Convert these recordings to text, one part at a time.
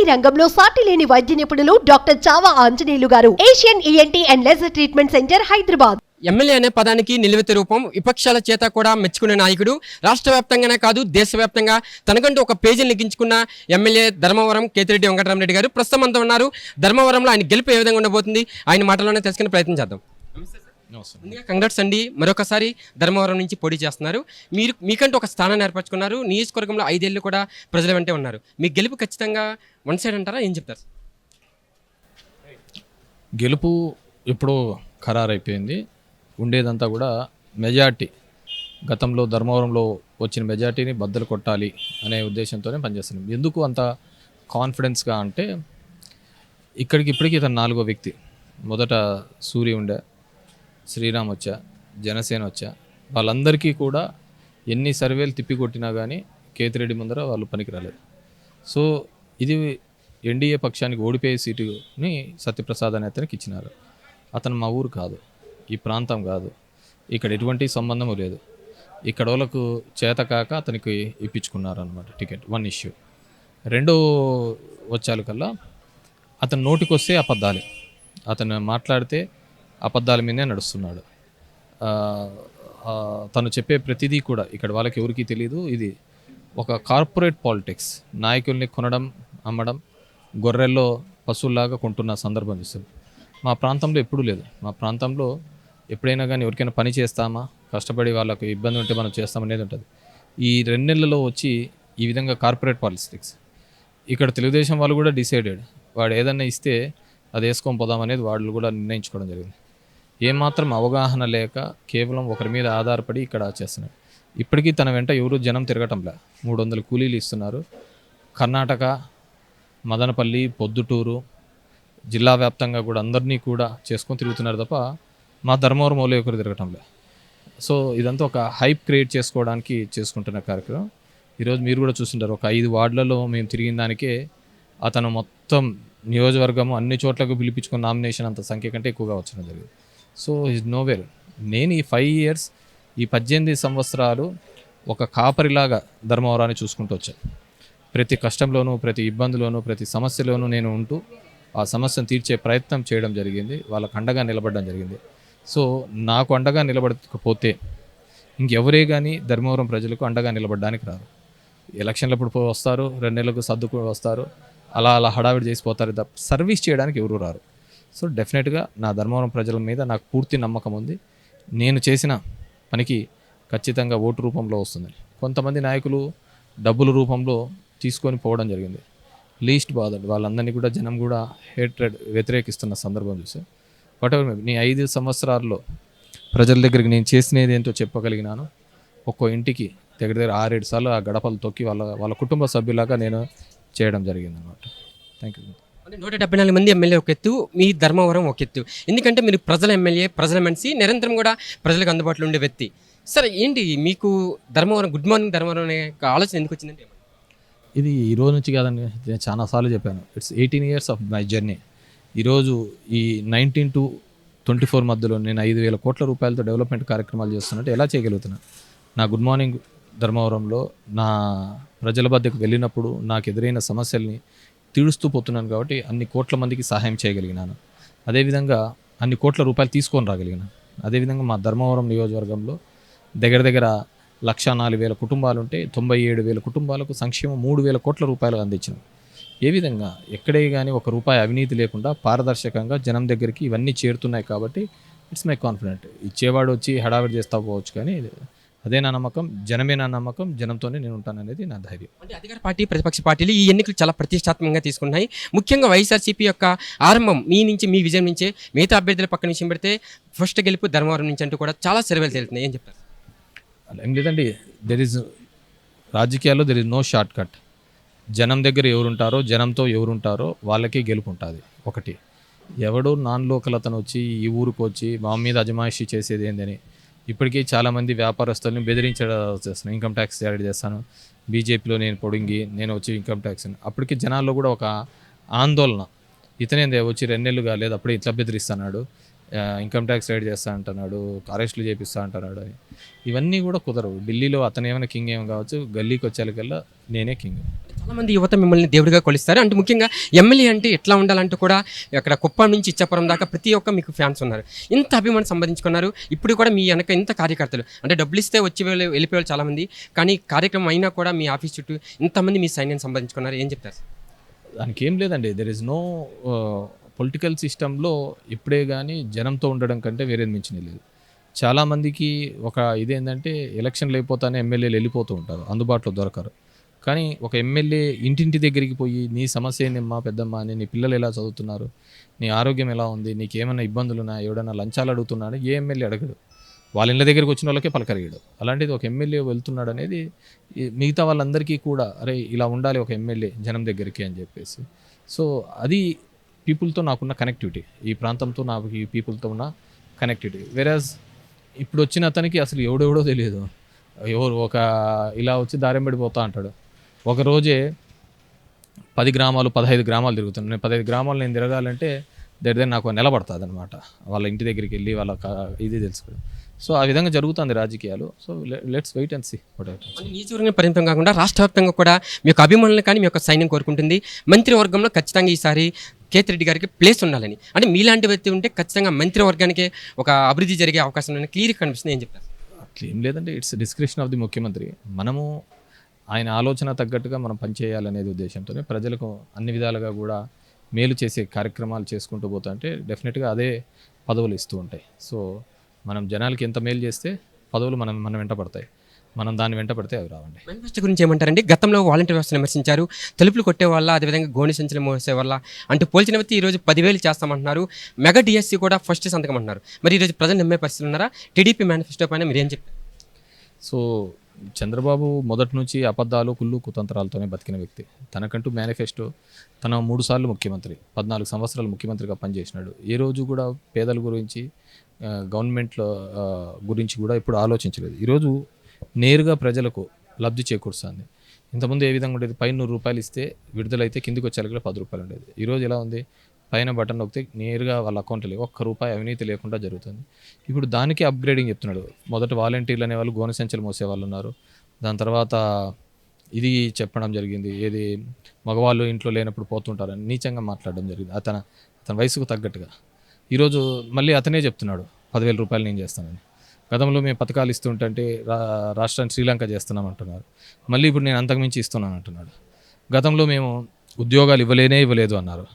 ENT రంగంలో సాటి లేని వైద్య నిపుణులు డాక్టర్ చావా ఆంజనేయులు గారు. Asian ENT and laser treatment centre Hyderabad. MLA అనే పదానికి నిలువెత్త రూపం విపక్షాల చేత కూడా మెచ్చుకునే నాయకుడు రాష్ట్ర వ్యాప్తంగానే కాదు దేశవ్యాప్తంగా తనకంటూ ఒక పేజీని లిఖించుకున్న ఎమ్మెల్యే ధర్మవరం కేతిరెడ్డి వెంకటరామరెడ్డి గారు ప్రస్తుతం అంతా ఉన్నారు. ధర్మవరంలో ఆయన గెలుపు ఏ విధంగా ఉండబోతుంది? ఆయన మాటలోనే తెలుసుకునే ప్రయత్నం చేద్దాం. ముందుగా కంగ్రాట్స్ అండి. మరొకసారి ధర్మవరం నుంచి పోటీ చేస్తున్నారు. మీరు మీకంటూ ఒక స్థానాన్ని ఏర్పరచుకున్నారు. నియోజకవర్గంలో ఐదేళ్ళు కూడా ప్రజల వెంటే ఉన్నారు. మీ గెలుపు ఖచ్చితంగా వన్ సైడ్ అంటారా? ఏం చెప్తారు? గెలుపు ఎప్పుడో ఖరారైపోయింది. ఉండేదంతా కూడా మెజార్టీ. గతంలో ధర్మవరంలో వచ్చిన మెజార్టీని బద్దలు కొట్టాలి అనే ఉద్దేశంతోనే పనిచేస్తున్నాం. ఎందుకు అంత కాన్ఫిడెన్స్గా అంటే ఇక్కడికి ఇప్పటికీ ఇతను నాలుగో వ్యక్తి. మొదట సూర్య ఉండే శ్రీరామ్ వచ్చా జనసేన వచ్చా వాళ్ళందరికీ కూడా ఎన్ని సర్వేలు తిప్పికొట్టినా కానీ కేతిరెడ్డి ముందర వాళ్ళు పనికి రాలేదు సో ఇది ఎన్డీఏ పక్షానికి ఓడిపోయే సీటుని సత్యప్రసాద్ అనే అతనికి ఇచ్చినారు. అతను మా ఊరు కాదు ఈ ప్రాంతం కాదు ఇక్కడ ఎటువంటి సంబంధము లేదు. ఇక్కడ వాళ్ళకు చేత కాక అతనికి ఇప్పించుకున్నారు అనమాట టికెట్ వన్ ఇష్యూ. రెండో వచ్చాలు కల్లా అతను నోటికొస్తే అబద్ధాలే. అతను మాట్లాడితే అబద్ధాల మీదే నడుస్తున్నాడు. తను చెప్పే ప్రతిదీ కూడా ఇక్కడ వాళ్ళకి ఎవరికీ తెలియదు ఇది ఒక కార్పొరేట్ పాలిటిక్స్. నాయకుల్ని కొనడం అమ్మడం గొర్రెల్లో పశువుల్లాగా కొంటున్న సందర్భం చూస్తుంది మా ప్రాంతంలో ఎప్పుడూ లేదు. మా ప్రాంతంలో ఎప్పుడైనా కానీ ఎవరికైనా పని చేస్తామా కష్టపడి వాళ్ళకు ఇబ్బంది ఉంటే మనం చేస్తామనేది ఉంటుంది. ఈ రెండు నెలలలో వచ్చి ఈ విధంగా కార్పొరేట్ పాలిటిక్స్. ఇక్కడ తెలుగుదేశం వాళ్ళు కూడా డిసైడెడ్. వాడు ఏదన్నా ఇస్తే అది వేసుకొని పోదాం అనేది వాళ్ళు కూడా నిర్ణయించుకోవడం జరిగింది. ఏమాత్రం అవగాహన లేక కేవలం ఒకరి మీద ఆధారపడి ఇక్కడ చేస్తున్నాయి ఇప్పటికీ తన వెంట ఎవరు జనం తిరగటంలే మూడు వందల కూలీలు ఇస్తున్నారు. కర్ణాటక మదనపల్లి పొద్దుటూరు జిల్లా వ్యాప్తంగా కూడా అందరినీ కూడా చేసుకొని తిరుగుతున్నారు తప్ప మా ధర్మవరం మౌలి ఒకరు తిరగటంలే సో ఇదంతా ఒక హైప్ క్రియేట్ చేసుకోవడానికి చేసుకుంటున్న కార్యక్రమం. ఈరోజు మీరు కూడా చూస్తుంటారు ఒక ఐదు వార్డులలో మేము తిరిగిన దానికే అతను మొత్తం నియోజకవర్గము అన్ని చోట్లకు పిలిపించుకున్న నామినేషన్ అంత సంఖ్య కంటే ఎక్కువగా వచ్చడం జరిగింది. సో ఇస్ నోవేర్ నేను ఈ ఫైవ్ ఇయర్స్ ఈ పద్దెనిమిది సంవత్సరాలు ఒక కాపరిలాగా ధర్మవరాన్ని చూసుకుంటూ వచ్చాను ప్రతి కష్టంలోనూ ప్రతి ఇబ్బందిలోనూ ప్రతి సమస్యలోనూ నేను ఉంటూ ఆ సమస్యను తీర్చే ప్రయత్నం చేయడం జరిగింది. వాళ్ళకు అండగా నిలబడడం జరిగింది. సో నాకు అండగా నిలబడకపోతే ఇంకెవరే కానీ ధర్మవరం ప్రజలకు అండగా నిలబడడానికి రారు. ఎలక్షన్లప్పుడు పో- వస్తారు రెండు నెలలకు సర్దుకు వస్తారు. అలా అలా హడావిడి చేసిపోతారు తప్ప సర్వీస్ చేయడానికి ఎవరు రారు. సో డెఫినెట్గా నా ధర్మవరం ప్రజల మీద నాకు పూర్తి నమ్మకం ఉంది. నేను చేసిన పనికి ఖచ్చితంగా ఓటు రూపంలో వస్తుంది. కొంతమంది నాయకులు డబ్బుల రూపంలో తీసుకొని పోవడం జరిగింది. లీస్ట్ బాధ వాళ్ళందరినీ కూడా జనం కూడా హేట్రెడ్ వ్యతిరేకిస్తున్న సందర్భం చూసి వాట్ ఎవర్ నీ ఐదు సంవత్సరాల్లో ప్రజల దగ్గరికి నేను చేసినది ఏంటో చెప్పగలిగినాను. ఒక్కో ఇంటికి దగ్గర దగ్గర ఆరేడు సార్లు ఆ గడపలు తొక్కి వాళ్ళ వాళ్ళ కుటుంబ సభ్యులాగా నేను చేయడం జరిగింది అనమాట థ్యాంక్ యూ నూట డెబ్బై నాలుగు మంది ఎమ్మెల్యే ఒక ఎత్తు మీ ధర్మవరం ఒక ఎత్తు ఎందుకంటే మీరు ప్రజల ఎమ్మెల్యే ప్రజల మనిషి నిరంతరం కూడా ప్రజలకు అందుబాటులో ఉండే వ్యక్తి. సరే ఏంటి మీకు ధర్మవరం గుడ్ మార్నింగ్ ధర్మవరం అనే ఆలోచన ఎందుకు వచ్చిందంటే? ఇది ఈ రోజు నుంచి కాదండి నేను చాలాసార్లు చెప్పాను. It's eighteen years of my journey ఈరోజు ఈ నైన్టీన్ టు ట్వంటీ ఫోర్ మధ్యలో నేను ఐదు వేల కోట్ల రూపాయలతో డెవలప్మెంట్ కార్యక్రమాలు చేస్తున్నట్టు ఎలా చేయగలుగుతున్నాను నా గుడ్ మార్నింగ్ ధర్మవరంలో నా ప్రజల వద్దకు వెళ్ళినప్పుడు నాకు ఎదురైన సమస్యల్ని తీడుస్తూ పోతున్నాను కాబట్టి అన్ని కోట్ల మందికి సహాయం చేయగలిగినాను. అదేవిధంగా అన్ని కోట్ల రూపాయలు తీసుకొని రాగలిగినాను అదేవిధంగా మా ధర్మవరం నియోజకవర్గంలో దగ్గర దగ్గర లక్ష నాలుగు వేల కుటుంబాలుంటే తొంభై ఏడు వేల కుటుంబాలకు సంక్షేమం మూడు వేల కోట్ల రూపాయలు అందించిన. ఏ విధంగా ఎక్కడే కానీ ఒక రూపాయి అవినీతి లేకుండా పారదర్శకంగా జనం దగ్గరికి ఇవన్నీ చేరుతున్నాయి కాబట్టి ఇట్స్ మై కాన్ఫిడెంట్. ఇచ్చేవాడు వచ్చి హడావిడి చేస్తా పోవచ్చు కానీ అదే నా నమ్మకం జనమే నా నమ్మకం జనంతోనే నేను ఉంటాననేది నా ధైర్యం. అంటే అధికార పార్టీ ప్రతిపక్ష పార్టీలు ఈ ఎన్నికలు చాలా ప్రతిష్టాత్మకంగా తీసుకున్నాయి ముఖ్యంగా వైఎస్ఆర్సీపీ యొక్క ఆరంభం మీ నుంచి మీ విజయం నుంచే మిగతా అభ్యర్థుల పక్కన విషయం పెడితే ఫస్ట్ గెలుపు ధర్మవరం నుంచి అంటూ కూడా చాలా సర్వేలు తెలుస్తున్నాయి ఏం చెప్తారు? ఏం లేదండి. దెర్ ఇస్ రాజకీయాల్లో there is no short cut జనం దగ్గర ఎవరుంటారో జనంతో ఎవరుంటారో వాళ్ళకే గెలుపు ఉంటుంది ఒకటి. ఎవడో నాన్ లోకల్ అతను వచ్చి ఈ ఊరికి వచ్చి మా మీద అజమాయిషీ చేసేది ఏందని ఇప్పటికీ చాలామంది వ్యాపారస్తులను బెదిరించడం చేస్తున్నాను ఇన్కమ్ ట్యాక్స్ యాడ్ చేస్తాను. బీజేపీలో నేను పొడింగి నేను వచ్చి ఇన్కమ్ ట్యాక్స్ అప్పటికి జనాల్లో కూడా ఒక ఆందోళన. ఇతనే వచ్చి రెండు నెలలు కాలేదు అప్పుడే ఇట్లా బెదిరిస్తున్నాడు. ఇన్కమ్ ట్యాక్స్ రైడ్ చేస్తా అంటున్నాడు అరెస్టులు చేపిస్తా అంటున్నాడు ఇవన్నీ కూడా కుదరవు. ఢిల్లీలో అతను ఏమైనా కింగ్ ఏం కావచ్చు గల్లీకి వచ్చేకల్లా నేనే కింగ్ చాలా మంది యువత మిమ్మల్ని దేవుడిగా కొలుస్తారు. అంటే ముఖ్యంగా ఎమ్మెల్యే అంటే ఎట్లా ఉండాలంటూ కూడా అక్కడ కుప్పం నుంచి ఇచ్చాపురం దాకా ప్రతి ఒక్క మీకు ఫ్యాన్స్ ఉన్నారు. ఇంత అభిమానం సంపాదించుకున్నారు. ఇప్పుడు కూడా మీ వెనక ఇంత కార్యకర్తలు. అంటే డబ్బులు ఇస్తే వచ్చి వెళ్ళి వెళ్ళిపోయారు చాలా మంది కానీ కార్యక్రమం అయినా కూడా మీ ఆఫీస్ చుట్టూ ఇంతమంది మీ సైన్యం సంపాదించుకున్నారు. ఏం చెప్తారు? దానికి ఏం లేదండి. దెర్ ఇస్ నో పొలిటికల్ సిస్టంలో ఇప్పుడే కానీ జనంతో ఉండడం కంటే వేరేది మించినది లేదు. చాలామందికి ఒక ఇదేంటంటే ఎలక్షన్లు అయిపోతానే ఎమ్మెల్యేలు వెళ్ళిపోతూ ఉంటారు అందుబాటులో దొరకరు. కానీ ఒక ఎమ్మెల్యే ఇంటింటి దగ్గరికి పోయి నీ సమస్య ఏందమ్మా పెద్దమ్మ? అని నీ పిల్లలు ఎలా చదువుతున్నారు? నీ ఆరోగ్యం ఎలా ఉంది? నీకు ఏమైనా ఇబ్బందులు ఉన్నాయా? ఎవడైనా లంచాలు అడుగుతున్నాడు? ఏ ఎమ్మెల్యే అడగడు. వాళ్ళ ఇళ్ళ దగ్గరికి వచ్చిన వాళ్ళకే పలకరిగాడు అలాంటిది ఒక ఎమ్మెల్యే వెళ్తున్నాడు అనేది మిగతా వాళ్ళందరికీ కూడా అరే ఇలా ఉండాలి ఒక ఎమ్మెల్యే జనం దగ్గరికి అని చెప్పేసి. సో అది పీపుల్తో నాకున్న కనెక్టివిటీ ఈ ప్రాంతంతో నాకు ఈ పీపుల్తో ఉన్న కనెక్టివిటీ వెరాజ్ ఇప్పుడు వచ్చిన అతనికి అసలు ఎవడెవడో తెలియదు. ఎవరు ఒక ఇలా వచ్చి దారిం పడిపోతా అంటాడు. ఒక రోజే పది గ్రామాలు పదహైదు గ్రామాలు తిరుగుతున్నాను నేను పదహైదు గ్రామాలు నేను తిరగాలంటే దగ్గర దగ్గర నాకు నిలబడుతుంది అనమాట వాళ్ళ ఇంటి దగ్గరికి వెళ్ళి వాళ్ళ ఇది తెలుసుకోవడం సో ఆ విధంగా జరుగుతుంది రాజకీయాలు. So let's wait and see అంటే నియోజకవర్గం పరిమితం కాకుండా రాష్ట్ర వ్యాప్తంగా కూడా మీ యొక్క అభిమానులు కానీ మీ యొక్క సైన్యం కోరుకుంటుంది. మంత్రివర్గంలో ఖచ్చితంగా ఈసారి కేతిరెడ్డి గారికి ప్లేస్ ఉండాలని. అంటే మీలాంటి వ్యక్తి ఉంటే ఖచ్చితంగా మంత్రివర్గానికి ఒక అభివృద్ధి జరిగే అవకాశం ఉందని క్లియర్ కనిపిస్తుంది. ఏం చెప్తారు? అట్లా ఏం లేదంటే ఇట్స్ డిస్క్రిప్షన్ ఆఫ్ ది ముఖ్యమంత్రి. మనము ఆయన ఆలోచన తగ్గట్టుగా మనం పనిచేయాలనేది ఉద్దేశంతోనే ప్రజలకు అన్ని విధాలుగా కూడా మేలు చేసే కార్యక్రమాలు చేసుకుంటూ పోతా అంటే డెఫినెట్గా అదే పదవులు ఇస్తూ ఉంటాయి. సో మనం జనాలకి ఎంత మేలు చేస్తే పదవులు మనం మనం వెంట పడతాయి. మనం దాన్ని వెంట పడితే అవి రావండి. మేనిఫెస్టో గురించి ఏమంటారండి? గతంలో వాలంటీర్ వ్యవస్థను విమర్శించారు. తలుపులు కొట్టే వల్ల అదేవిధంగా గోని సంచులు మోసే వల్ల అంటూ పోల్చిన వ్యక్తి ఈరోజు పదివేలు చేస్తామంటున్నారు. మెగా డిఎస్సి కూడా ఫస్ట్ సంతకం అంటున్నారు. మరి ఈరోజు ప్రజలు నమ్మే పరిస్థితులు ఉన్నారా? టీడీపీ మేనిఫెస్టో పైన మీరు ఏం చెప్తారు? సో చంద్రబాబు మొదటి నుంచి అబద్ధాలు కుళ్ళు కుతంత్రాలతోనే బతికిన వ్యక్తి. తనకంటూ మేనిఫెస్టో తన మూడు సార్లు ముఖ్యమంత్రి పద్నాలుగు సంవత్సరాలు ముఖ్యమంత్రిగా పనిచేసినాడు. ఏ రోజు కూడా పేదల గురించి గవర్నమెంట్లో గురించి కూడా ఇప్పుడు ఆలోచించలేదు. ఈరోజు నేరుగా ప్రజలకు లబ్ధి చేకూరుస్తుంది. ఇంతకుముందు ఏ విధంగా ఉండేది? పైన నూరు రూపాయలు ఇస్తే విడుదలైతే కిందికి వచ్చేలా పది రూపాయలు ఉండేది. ఈరోజు ఎలా ఉంది? పైన బటన్ నొక్కితే నేరుగా వాళ్ళ అకౌంట్లో ఒక్క రూపాయి అవినీతి లేకుండా జరుగుతుంది. ఇప్పుడు దానికి అప్గ్రేడింగ్ చెప్తున్నాడు. మొదట వాలంటీర్లు అనే వాళ్ళు గోనె సంచులు మోసే వాళ్ళు ఉన్నారు. దాని తర్వాత ఇది చెప్పడం జరిగింది. ఏది? మగవాళ్ళు ఇంట్లో లేనప్పుడు పోతుంటారని నీచంగా మాట్లాడడం జరిగింది. అతను అతని వయసుకు తగ్గట్టుగా. ఈరోజు మళ్ళీ అతనే చెప్తున్నాడు. పదివేల రూపాయలు నేను చేస్తానని. గతంలో మేము పథకాలు ఇస్తుంటే రా రాష్ట్రాన్ని శ్రీలంక చేస్తున్నాం అంటున్నారు. మళ్ళీ ఇప్పుడు నేను అంతకుమించి ఇస్తున్నాను అంటున్నాడు. గతంలో మేము ఉద్యోగాలు ఇవ్వలేనే ఇవ్వలేదు అన్నారు.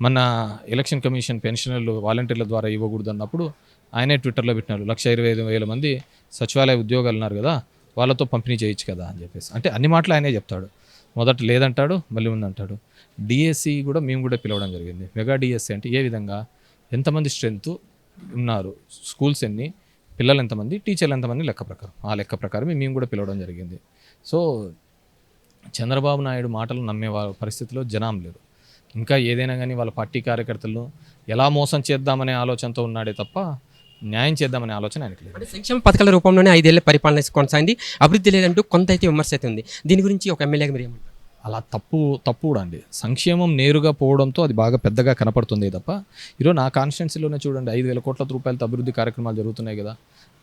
మన ఎలక్షన్ కమిషన్ పెన్షనర్లు వాలంటీర్ల ద్వారా ఇవ్వకూడదు అన్నప్పుడు ఆయనే ట్విట్టర్లో పెట్టినారు. లక్ష ఇరవై ఐదు వేల మంది సచివాలయ ఉద్యోగాలు ఉన్నారు కదా వాళ్ళతో పంపిణీ చేయొచ్చు కదా అని చెప్పేసి. అంటే అన్ని మాటలు ఆయనే చెప్తాడు. మొదట లేదంటాడు మళ్ళీ ఉందంటాడు. డిఎస్సి కూడా మేము కూడా పిలవడం జరిగింది. మెగా డిఎస్సి అంటే ఏ విధంగా ఎంతమంది స్ట్రెంత్ ఉన్నారు స్కూల్స్ ఎన్ని పిల్లలు ఎంతమంది టీచర్లు ఎంతమంది లెక్క ప్రకారం. ఆ లెక్క ప్రకారం మేము కూడా పిలవడం జరిగింది. సో చంద్రబాబు నాయుడు మాటలు నమ్మే పరిస్థితిలో జనం లేరు ఇంకా ఏదైనా కానీ వాళ్ళ పార్టీ కార్యకర్తలను ఎలా మోసం చేద్దామనే ఆలోచనతో ఉన్నాడే తప్ప న్యాయం చేద్దామనే ఆలోచన ఆయనకు లేదు. సంక్షేమ పథకాల రూపంలోనే ఐదేళ్ళ పరిపాలన కొనసాగింది. అభివృద్ధి లేదంటూ కొంత అయితే విమర్శ అయితే ఉంది. దీని గురించి ఒక ఎమ్మెల్యేగా మీరు ఏమంటారు? అలా తప్పు తప్పు కూడా అండి. సంక్షేమం నేరుగా పోవడంతో అది బాగా పెద్దగా కనపడుతుంది తప్ప ఈరోజు నా కాన్స్టిట్యున్సీలోనే చూడండి ఐదు వేల కోట్ల రూపాయలతో అభివృద్ధి కార్యక్రమాలు జరుగుతున్నాయి కదా.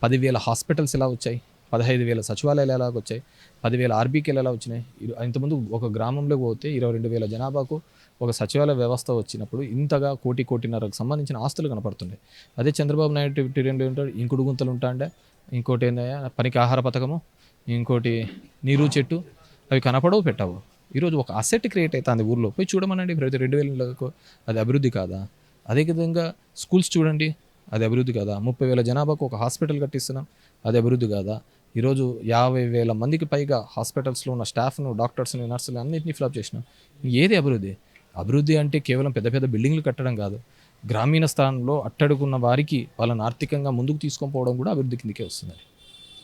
పదివేల హాస్పిటల్స్ ఎలా వచ్చాయి? పదహైదు వేల సచివాలయాలు ఎలా వచ్చాయి? పదివేల ఆర్బీకేలు ఎలా వచ్చినాయి? ఇంతకుముందు ఒక గ్రామంలో పోతే ఇరవై రెండు వేల జనాభాకు ఒక సచివాలయ వ్యవస్థ వచ్చినప్పుడు ఇంతగా కోటి కోటిన్నరకు సంబంధించిన ఆస్తులు కనపడుతున్నాయి. అదే చంద్రబాబు నాయుడు టైంలో ఉంటాడు ఇంకుడు గుంతలు ఉంటాండే ఇంకోటి ఏందయ్యా? పనికి ఆహార పథకము ఇంకోటి నీరు చెట్టు అవి కనపడవు పెట్టవు. ఈరోజు ఒక అసెట్ క్రియేట్ అవుతుంది ఊర్లో. పోయి చూడమనండి ప్రతి రెండు వేలకు అది అభివృద్ధి కాదా? అదేవిధంగా స్కూల్స్ చూడండి అది అభివృద్ధి కాదా? ముప్పై వేల జనాభాకు ఒక హాస్పిటల్ కట్టిస్తున్నాం అది అభివృద్ధి కాదా? ఈరోజు యాభై వేల మందికి పైగా హాస్పిటల్స్లో ఉన్న స్టాఫ్ను డాక్టర్స్ని నర్సులు అన్నింటినీ ఫిలప్ చేసినాం. ఏది అభివృద్ధి? అభివృద్ధి అంటే కేవలం పెద్ద పెద్ద బిల్డింగ్లు కట్టడం కాదు. గ్రామీణ స్థానంలో అట్టడుగున్న వారికి వాళ్ళని ఆర్థికంగా ముందుకు తీసుకొని పోవడం కూడా అభివృద్ధి కిందకే వస్తుంది.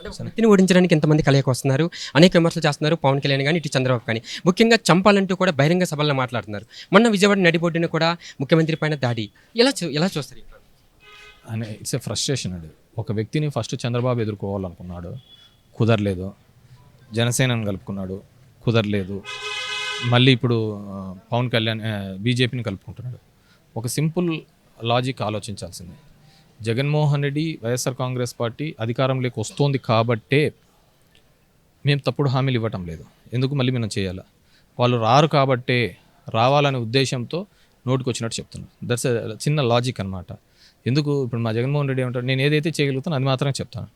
వ్యక్తిని ఓడించడానికి ఎంతమంది కలయిక వస్తున్నారు? అనేక విమర్శలు చేస్తున్నారు పవన్ కళ్యాణ్ కానీ ఇటు చంద్రబాబు కానీ ముఖ్యంగా చంపాలంటూ కూడా బహిరంగ సభల్లో మాట్లాడుతున్నారు. మొన్న విజయవాడ నడిబొడ్డున కూడా ముఖ్యమంత్రి పైన దాడి. ఎలా ఎలా చూస్తారు అనే ఇట్స్ ఎ ఫ్రస్ట్రేషన్ అండి. ఒక వ్యక్తిని ఫస్ట్ చంద్రబాబు ఎదుర్కోవాలనుకున్నాడు. కుదరలేదు. జనసేనను కలుపుకున్నాడు. కుదరలేదు. మళ్ళీ ఇప్పుడు పవన్ కళ్యాణ్ బీజేపీని కలుపుకుంటున్నాడు. ఒక సింపుల్ లాజిక్ ఆలోచించాల్సిందే. జగన్మోహన్ రెడ్డి వైఎస్ఆర్ కాంగ్రెస్ పార్టీ అధికారంలోకి వస్తోంది కాబట్టే మేము తప్పుడు హామీలు ఇవ్వటం లేదు. ఎందుకు మళ్ళీ మనం చేయాలా? వాళ్ళు రారు కాబట్టే రావాలనే ఉద్దేశంతో నోటికి వచ్చినట్టు చెప్తున్నారు దట్స్ చిన్న లాజిక్ అనమాట ఎందుకు ఇప్పుడు మా జగన్మోహన్ రెడ్డి ఏమంటారు నేను ఏదైతే చేయగలుగుతానో అది మాత్రమే చెప్తాను.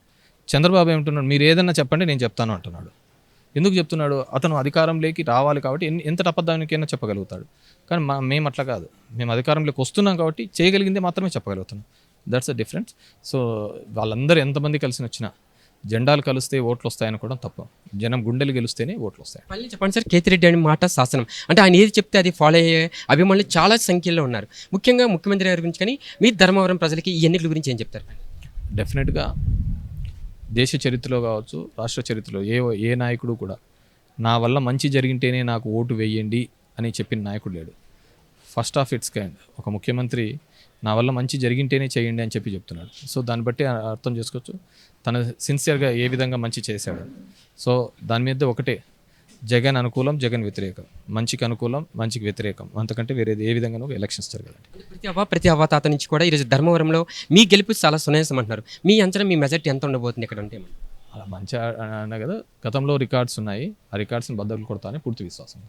చంద్రబాబు ఏమంటున్నాడు మీరు ఏదన్నా చెప్పండి నేను చెప్తాను అంటున్నాడు. ఎందుకు చెప్తున్నాడు? అతను అధికారంలోకి రావాలి కాబట్టి ఎన్ని ఎంత అబద్ధానికైనా చెప్పగలుగుతాడు. కానీ మా మేము అట్లా కాదు. మేము అధికారంలోకి వస్తున్నాం కాబట్టి చేయగలిగిందే మాత్రమే చెప్పగలుగుతున్నాం. దట్స్ అ డిఫరెన్స్ సో వాళ్ళందరూ ఎంతమంది కలిసి వచ్చినా జెండాలు కలిస్తే ఓట్లు వస్తాయని కూడా తప్ప. జనం గుండెలు గెలిస్తేనే ఓట్లు వస్తాయి. మళ్ళీ చెప్పండి సార్ కేతిరెడ్డి అనే మాట శాసనం. అంటే ఆయన ఏది చెప్తే అది ఫాలో అయ్యే అభిమానులు చాలా సంఖ్యలో ఉన్నారు. ముఖ్యంగా ముఖ్యమంత్రి గారి గురించి కానీ మీ ధర్మవరం ప్రజలకి ఈ ఎన్నికల గురించి ఏం చెప్తారు? డెఫినెట్గా దేశ చరిత్రలో కావచ్చు రాష్ట్ర చరిత్రలో ఏ ఏ నాయకుడు కూడా నా వల్ల మంచి జరిగింటేనే నాకు ఓటు వేయండి అని చెప్పిన నాయకుడు లేడు. ఫస్ట్ ఆఫ్ ఇట్స్ కైండ్ ఒక ముఖ్యమంత్రి నా వల్ల మంచి జరిగింటేనే చేయండి అని చెప్పి చెప్తున్నాడు. సో దాన్ని బట్టి అర్థం చేసుకోవచ్చు. తను సిన్సియర్గా ఏ విధంగా మంచి చేశాడు. సో దాని మీద ఒకటే జగన్ అనుకూలం జగన్ వ్యతిరేకం. మంచికి అనుకూలం మంచికి వ్యతిరేకం. అంతకంటే వేరేది ఏ విధంగా ఎలక్షన్స్ జరగాలండి ప్రతి అవ్వ ప్రతి అవ్వతాత నుంచి కూడా ఈరోజు ధర్మవరంలో మీ గెలుపు చాలా సునాయాసం అంటున్నారు మీ అంచనా మీ మెజార్టీ ఎంత ఉండబోతుంది ఇక్కడ అంటే? అలా మంచి అన్న కదా గతంలో రికార్డ్స్ ఉన్నాయి. ఆ రికార్డ్స్ని బద్దలు కొడతా అని పూర్తి విశ్వాసం.